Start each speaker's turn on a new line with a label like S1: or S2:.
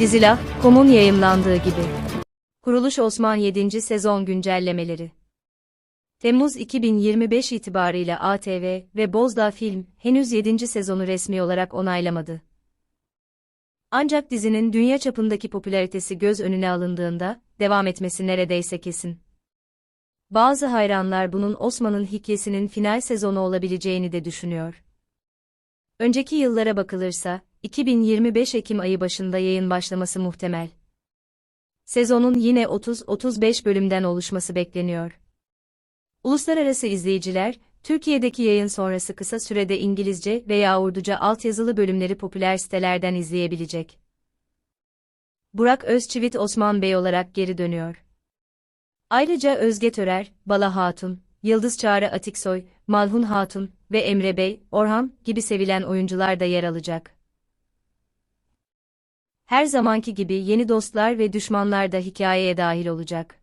S1: Dizilah.com'un yayımlandığı gibi. Kuruluş Osman 7. sezon güncellemeleri. Temmuz 2025 itibarıyla ATV ve Bozdağ Film henüz 7. sezonu resmi olarak onaylamadı. Ancak dizinin dünya çapındaki popülaritesi göz önüne alındığında devam etmesi neredeyse kesin. Bazı hayranlar bunun Osman'ın hikayesinin final sezonu olabileceğini de düşünüyor. Önceki yıllara bakılırsa, 2025 Ekim ayı başında yayın başlaması muhtemel. Sezonun yine 30-35 bölümden oluşması bekleniyor. Uluslararası izleyiciler, Türkiye'deki yayın sonrası kısa sürede İngilizce veya Urduca altyazılı bölümleri popüler sitelerden izleyebilecek. Burak Özçivit Osman Bey olarak geri dönüyor. Ayrıca Özge Törer, Bala Hatun, Yıldız Çağrı Atiksoy, Malhun Hatun ve Emre Bey, Orhan gibi sevilen oyuncular da yer alacak. Her zamanki gibi yeni dostlar ve düşmanlar da hikayeye dahil olacak.